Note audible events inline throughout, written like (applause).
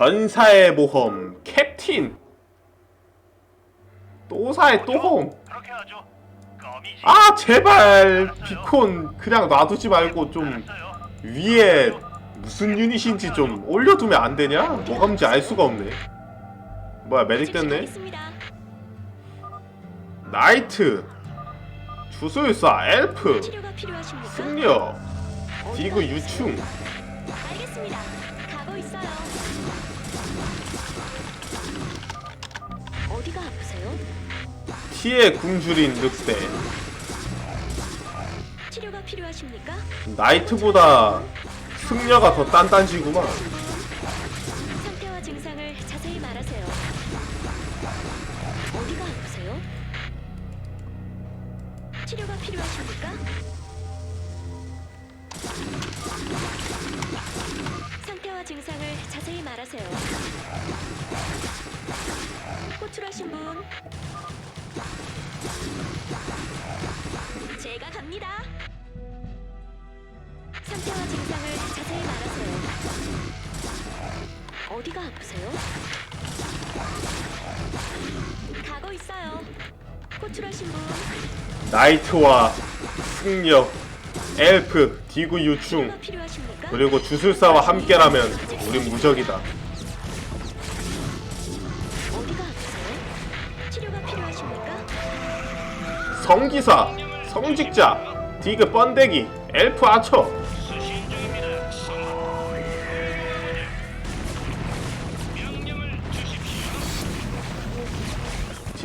전사의 모험 캡틴 또 사의 또홍 그렇게 하죠. 껌이지. 아 제발 비콘 그냥 놔두지 말고 좀 알았어요. 위에 무슨 유닛인지 좀 올려두면 안 되냐? 뭐가문지 알 수가 없네 뭐야 메딕 됐네. 나이트 주술사 엘프 치료가 필요하십니까? 승려 디그? 유충 알겠습니다. 가고 있어요. 어디가 아프세요? 티의 굶주린 늑대 치료가 필요하십니까? 나이트보다 승려가 더 단단지구만 말하세요. 호출하신 분. 제가 갑니다. 상태와 증상을 자세히 말하세요. 어디가 아프세요? 가고 있어요. 호출하신 분 나이트와 승려 엘프 디구 유충? 그리고 주술사와 함께라면 우린 무적이다? 성기사 성직자 디그 번데기 엘프 아처.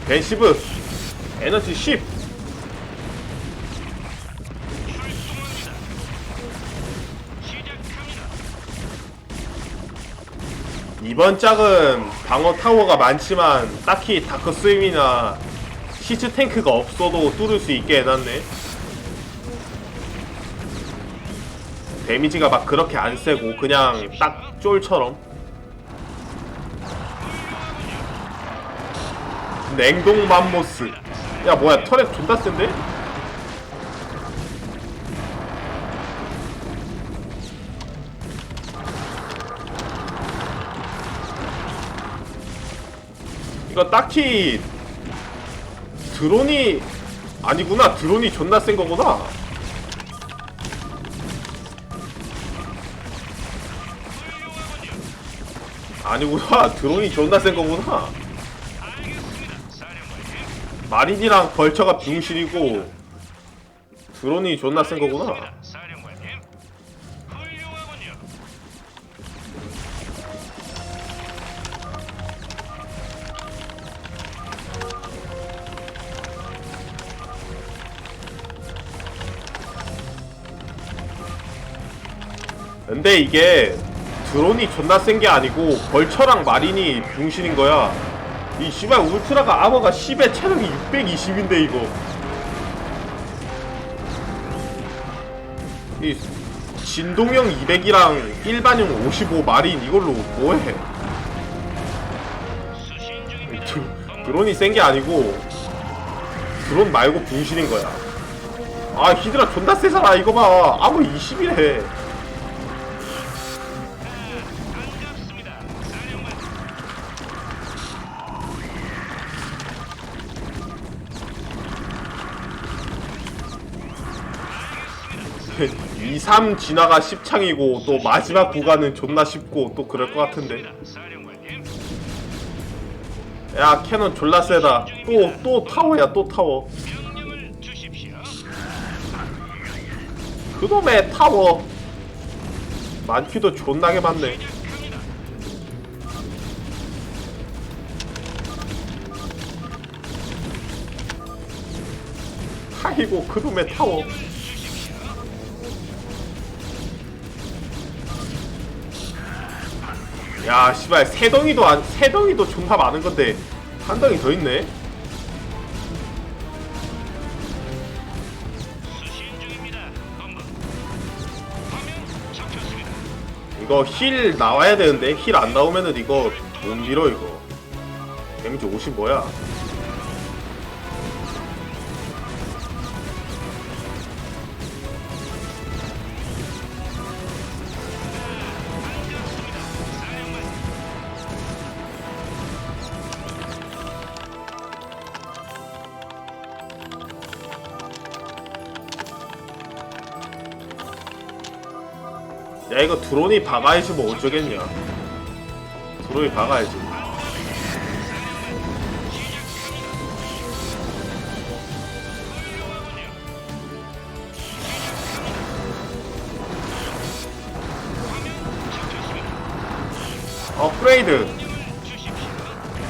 벤시브 에너지 10 이번 짝은 방어 타워가 많지만 딱히 다크 스윙이나 시즈 탱크가 없어도 뚫을 수 있게 해놨네. 데미지가 막 그렇게 안 세고 그냥 딱 쫄처럼. 냉동 맘모스. 야 뭐야 터렛 존나 센데? 이거 딱히 드론이 아니구나. 드론이 존나 센 거구나. 아니구나. (laughs) 드론이 존나 센 거구나. 마린이랑 벌처가 병실이고 드론이 존나 센 거구나 근데 이게 드론이 존나 센 게 아니고 벌처랑 마린이 병신인 거야. 이 씨발 울트라가 아머가 10에 체력이 620인데 이거. 이 진동형 200이랑 일반형 55 마린 이걸로 뭐해? 드론이 센 게 아니고 드론 말고 병신인 거야. 아 히드라 존나 세잖아 이거 봐. 아머 20이래 2, 3 진화가 10창이고 또 마지막 구간은 존나 쉽고 또 그럴 것 같은데. 야 캐논 졸라 세다 또 또 타워야 또 타워. 그놈의 타워 많기도 존나게 많네. 아이고 그놈의 타워 야 씨발 세 덩이도 안, 세 덩이도 존나 많은 건데 한 덩이 더 있네. 이거 힐 나와야 되는데 힐 안 나오면은 이거 못 밀어 이거 데미지 50 뭐야 야 이거 드론이 박아야지 뭐 어쩌겠냐. 드론이 박아야지. 업그레이드.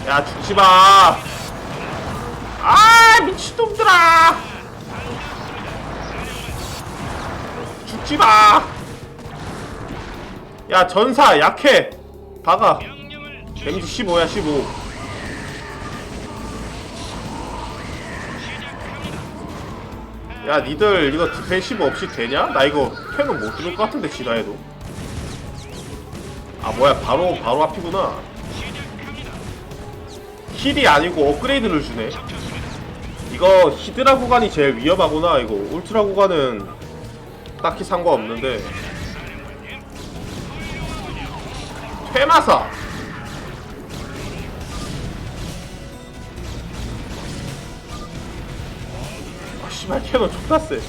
야 죽지마. 아 미친놈들아. 죽지마 야 전사 약해. 박아. 데미지 15야 15 야 니들 이거 디펜시브 없이 되냐? 나 이거 캐논 못 들을 것 같은데 지나해도. 아 뭐야 바로 바로 앞이구나. 힐이 아니고 업그레이드를 주네. 이거 히드라 구간이 제일 위험하구나 이거. 울트라 구간은 딱히 상관없는데 퇴마사 아 씨발 캐논 존나 세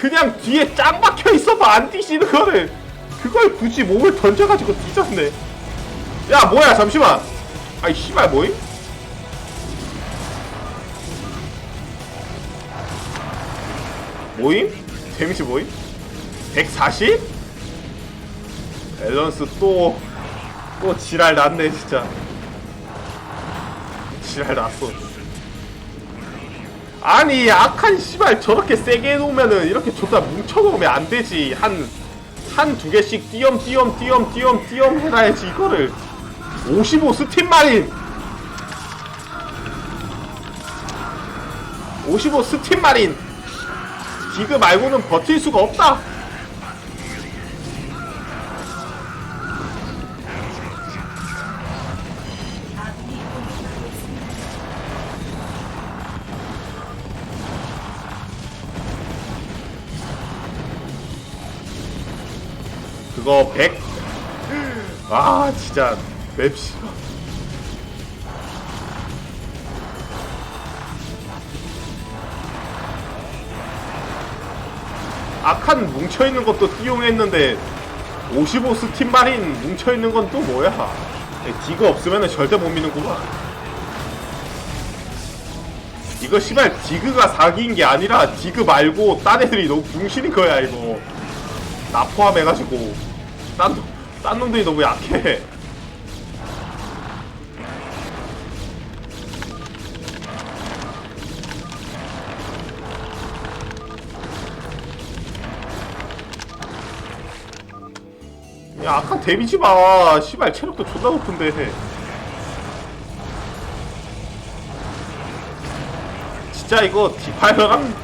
그냥 뒤에 짱 박혀 있어봐 안 뛰시는 거를 그걸 굳이 몸을 던져가지고 뒤졌네. 야 뭐야 잠시만. 아이 씨발 뭐임? 모임? 데미지 모임? 140? 밸런스 또, 또 지랄 났네, 진짜. 지랄 났어. 아니, 악한 씨발 저렇게 세게 해놓으면은 이렇게 존나 뭉쳐놓으면 안 되지. 한, 한 두 개씩 띄엄, 띄엄, 띄엄, 띄엄, 띄엄 해놔야지, 이거를. 55 스팀 마린! 55 스팀 마린! 디그 말고는 버틸 수가 없다. 그거 100. 아, 진짜 맵싫 어. 악한 뭉쳐있는 것도 띄용했는데 55 스팀 마린 뭉쳐있는 건 또 뭐야? 디그 없으면 절대 못 미는구만. 이거 씨발 디그가 사기인 게 아니라 디그 말고 딴 애들이 너무 붕신인 거야 이거. 나 포함해가지고. 딴, 놈- 딴 놈들이 너무 약해 야 아까 데미지 봐. 씨발 체력도 존나 높은데. 진짜 이거 디파이어랑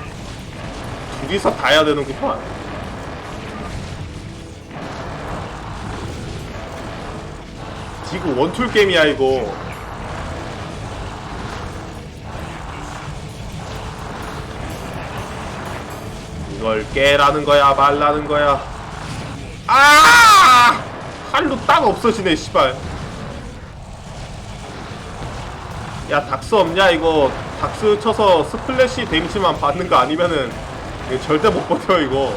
둘이서 다 해야 되는구만 지금 원툴 게임이야 이거. 이걸 깨라는 거야 말라는 거야. 아! 칼로 딱 없어지네, 씨발. 야, 닥스 없냐, 이거. 닥스 쳐서 스플래시 데미지만 받는 거 아니면은, 이거 절대 못 버텨, 이거.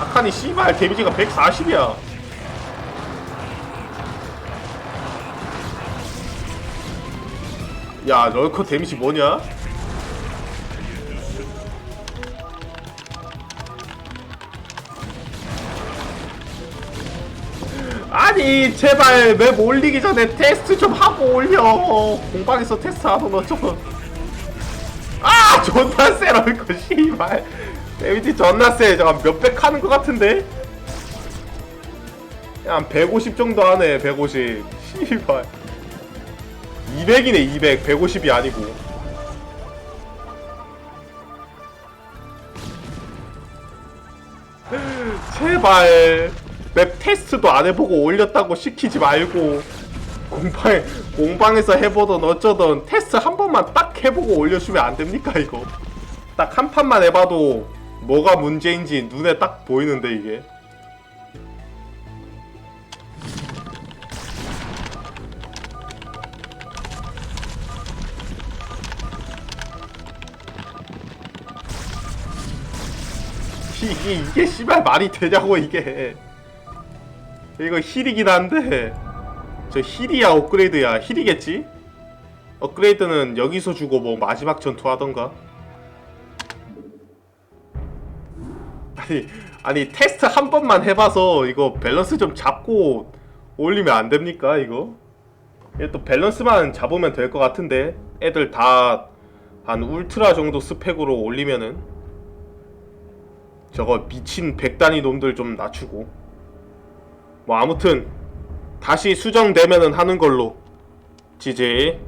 아칸이 씨발 데미지가 140이야. 야, 럴커 데미지 뭐냐? 아니 제발 맵 올리기 전에 테스트 좀 하고 올려. 공방에서 테스트 하던 어쩌고 아 존나 세 럴거 씨발. 데미지 존나 세 잠깐 몇백 하는 것 같은데? 한150 정도 하네 150 씨발. 200이네 200 150이 아니고. (laughs) 제발 맵 테스트도 안 해보고 올렸다고 시키지 말고 공방 공방에서 해보던 어쩌던 테스트 한 번만 딱 해보고 올려주면 안 됩니까 이거? 딱 한 판만 해봐도 뭐가 문제인지 눈에 딱 보이는데 이게. 이게 이게 씨발 말이 되냐고 이게 이거 힐이긴 한데 저 힐이야 업그레이드야 힐이겠지? 업그레이드는 여기서 주고 뭐 마지막 전투 하던가 아니 아니 테스트 한 번만 해봐서 이거 밸런스 좀 잡고 올리면 안 됩니까 이거? 또 밸런스만 잡으면 될 것 같은데 애들 다 한 울트라 정도 스펙으로 올리면은 저거 미친 백단위 놈들 좀 낮추고 뭐 아무튼 다시 수정되면은 하는 걸로. 지지